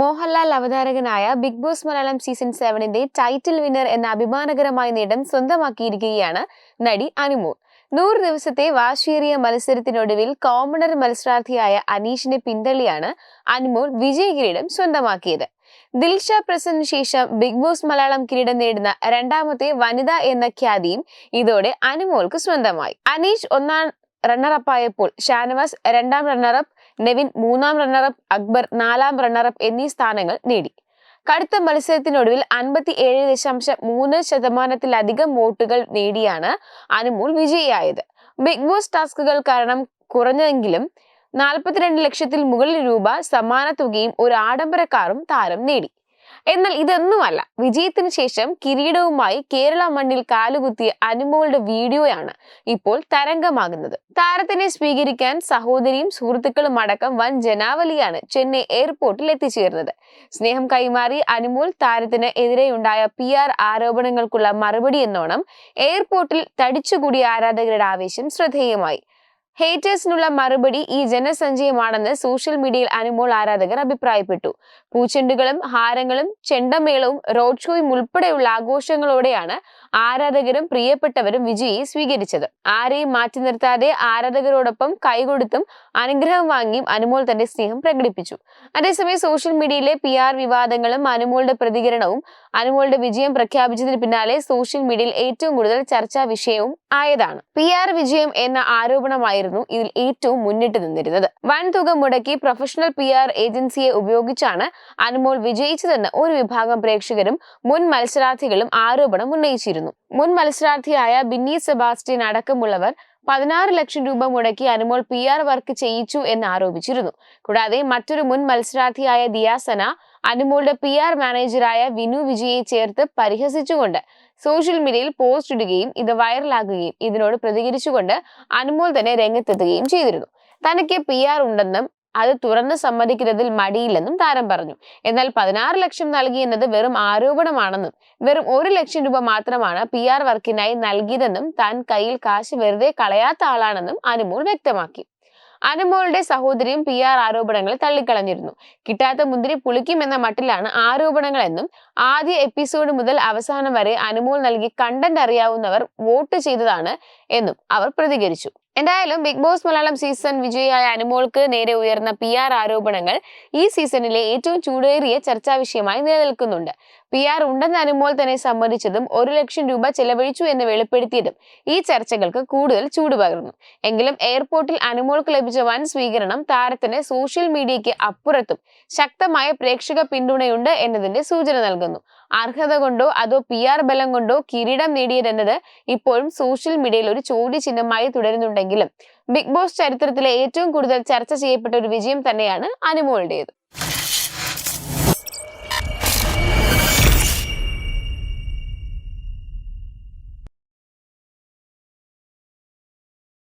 മോഹൻലാൽ അവതാരകനായ big boss Malayalam season സെവനിന്റെ title winner എന്ന അഭിമാനകരമായ നേട്ടം സ്വന്തമാക്കിയിരിക്കുകയാണ് നടി അനുമോൾ. നൂറ് ദിവസത്തെ വാശിയേറിയ മത്സരത്തിനൊടുവിൽ കോമണർ മത്സരാർത്ഥിയായ അനീഷിനെ പിന്തള്ളിയാണ് അനുമോൾ വിജയ കിരീടം സ്വന്തമാക്കിയത്. ദിൽഷ പ്രസന്റിന് ശേഷം ബിഗ് ബോസ് മലയാളം കിരീടം നേടുന്ന രണ്ടാമത്തെ വനിത എന്ന ഖ്യാതിയും ഇതോടെ അനുമോൾക്ക് സ്വന്തമായി. അനീഷ് ഒന്നാം റണ്ണറപ്പായപ്പോൾ ഷാനവാസ് രണ്ടാം റണ്ണറപ്പ് നെവിൻ മൂന്നാം റണ്ണറപ്പ് അക്ബർ നാലാം റണ്ണറപ്പ് എന്നീ സ്ഥാനങ്ങൾ നേടി. കടുത്ത മത്സരത്തിനൊടുവിൽ അൻപത്തി ഏഴ് ദശാംശം മൂന്ന് ശതമാനത്തിലധികം വോട്ടുകൾ നേടിയാണ് അനുമോൾ വിജയിയായത്. ബിഗ് ബോസ് ടാസ്കുകൾ കാരണം കുറഞ്ഞെങ്കിലും നാൽപ്പത്തിരണ്ട് ലക്ഷത്തിൽ മുകളിൽ രൂപ സമ്മാന തുകയും ഒരു ആഡംബര കാറും താരം നേടി. എന്നാൽ ഇതൊന്നുമല്ല. വിജയത്തിന് ശേഷം കിരീടവുമായി കേരള മണ്ണിൽ കാലുകുത്തിയ അനുമോളുടെ വീഡിയോയാണ് ഇപ്പോൾ തരംഗമാകുന്നത്. താരത്തിനെ സ്വീകരിക്കാൻ സഹോദരിയും സുഹൃത്തുക്കളും അടക്കം വൻ ജനാവലിയാണ് ചെന്നൈ എയർപോർട്ടിൽ എത്തിച്ചേർന്നത്. സ്നേഹം കൈമാറി അനുമോൾ താരത്തിന് എതിരെയുണ്ടായ പി ആർ ആരോപണങ്ങൾക്കുള്ള മറുപടി എന്നോണം എയർപോർട്ടിൽ തടിച്ചുകൂടിയ ആരാധകരുടെ ആവേശം ശ്രദ്ധേയമായി. ഹേറ്റേഴ്സിനുള്ള മറുപടി ഈ ജനസഞ്ചയമാണെന്ന് സോഷ്യൽ മീഡിയയിൽ അനുമോൾ ആരാധകർ അഭിപ്രായപ്പെട്ടു. പൂച്ചെണ്ടുകളും ഹാരങ്ങളും ചെണ്ടമേളവും റോഡ് ഷോയും ഉൾപ്പെടെയുള്ള ആഘോഷങ്ങളോടെയാണ് ആരാധകരും പ്രിയപ്പെട്ടവരും വിജയിയെ സ്വീകരിച്ചത്. ആരെയും മാറ്റി നിർത്താതെ ആരാധകരോടൊപ്പം കൈകൊടുത്തും അനുഗ്രഹം വാങ്ങിയും അനുമോൾ തന്റെ സ്നേഹം പ്രകടിപ്പിച്ചു. അതേസമയം സോഷ്യൽ മീഡിയയിലെ പി ആർ വിവാദങ്ങളും അനുമോളുടെ പ്രതികരണവും അനുമോളുടെ വിജയം പ്രഖ്യാപിച്ചതിന് പിന്നാലെ സോഷ്യൽ മീഡിയയിൽ ഏറ്റവും കൂടുതൽ ചർച്ചാ വിഷയവും ആയതാണ്. പി ആർ വിജയം എന്ന ആരോപണമായിരുന്നു ഇതിൽ ഏറ്റവും മുന്നിട്ട് നിന്നിരുന്നത്. വൻതുക മുടക്കി പ്രൊഫഷണൽ പി ആർ ഏജൻസിയെ ഉപയോഗിച്ചാണ് അനുമോൾ വിജയിച്ചതെന്ന് ഒരു വിഭാഗം പ്രേക്ഷകരും മുൻ മത്സരാർത്ഥികളും ആരോപണം ഉന്നയിച്ചിരുന്നു. മുൻ മത്സരാർത്ഥിയായ ബിന്നി സെബാസ്റ്റ്യൻ അടക്കമുള്ളവർ പതിനാറ് ലക്ഷം രൂപ മുടക്കി അനുമോൾ പി ആർ വർക്ക് ചെയ്യിച്ചു എന്ന് ആരോപിച്ചിരുന്നു. കൂടാതെ മറ്റൊരു മുൻ മത്സരാർത്ഥിയായ ദിയാസന അനുമോളുടെ പി ആർ മാനേജറായ വിനു വിജയെ ചേർത്ത് പരിഹസിച്ചുകൊണ്ട് സോഷ്യൽ മീഡിയയിൽ പോസ്റ്റ് ഇടുകയും ഇത് വൈറലാകുകയും ഇതിനോട് പ്രതികരിച്ചുകൊണ്ട് അനുമോൾ തന്നെ രംഗത്തെത്തുകയും ചെയ്തിരുന്നു. തനിക്ക് പി ആർ ഉണ്ടെന്നും അത് തുറന്ന് സമ്മതിക്കുന്നതിൽ മടിയില്ലെന്നും താരം പറഞ്ഞു. എന്നാൽ പതിനാറ് ലക്ഷം നൽകി എന്നത് വെറും ആരോപണമാണെന്നും വെറും ഒരു ലക്ഷം രൂപ മാത്രമാണ് പി ആർ വർക്കിനായി നൽകിയതെന്നും താൻ കയ്യിൽ കാശ് വെറുതെ കളയാത്ത ആളാണെന്നും അനുമോൾ വ്യക്തമാക്കി. അനുമോളുടെ സഹോദരിയും പി ആർ ആരോപണങ്ങൾ തള്ളിക്കളഞ്ഞിരുന്നു. കിട്ടാത്ത മുന്തിരി പുളിക്കുമെന്ന മട്ടിലാണ് ആരോപണങ്ങൾ എന്നും ആദ്യ എപ്പിസോഡ് മുതൽ അവസാനം വരെ അനുമോൾ നൽകി കണ്ടന്റ് അറിയാവുന്നവർ വോട്ട് ചെയ്തതാണ് എന്നും അവർ പ്രതികരിച്ചു. എന്തായാലും ബിഗ് ബോസ് മലയാളം സീസൺ വിജയിയായ അനുമോൾക്ക് നേരെ ഉയർന്ന പി ആർ ആരോപണങ്ങൾ ഈ സീസണിലെ ഏറ്റവും ചൂടേറിയ ചർച്ചാ വിഷയമായി നിലനിൽക്കുന്നുണ്ട്. പി ആർ ഉണ്ടെന്ന് അനുമോൾ തന്നെ സമ്മതിച്ചതും ഒരു ലക്ഷം രൂപ ചെലവഴിച്ചു എന്ന് വെളിപ്പെടുത്തിയതും ഈ ചർച്ചകൾക്ക് കൂടുതൽ ചൂട് പകർന്നു. എങ്കിലും എയർപോർട്ടിൽ അനുമോൾക്ക് ലഭിച്ച വൻ സ്വീകരണം താരത്തിന് സോഷ്യൽ മീഡിയയ്ക്ക് അപ്പുറത്തും ശക്തമായ പ്രേക്ഷക പിന്തുണയുണ്ട് എന്നതിന്റെ സൂചന നൽകുന്നു. അർഹത കൊണ്ടോ അതോ പി ആർ ബലം കൊണ്ടോ കിരീടം നേടിയതെന്നത് ഇപ്പോഴും സോഷ്യൽ മീഡിയയിൽ ഒരു ചോദ്യചിഹ്നമായി തുടരുന്നുണ്ടെങ്കിലും ബിഗ് ബോസ് ചരിത്രത്തിലെ ഏറ്റവും കൂടുതൽ ചർച്ച ചെയ്യപ്പെട്ട ഒരു വിജയം തന്നെയാണ് അനുമോളുടേത്.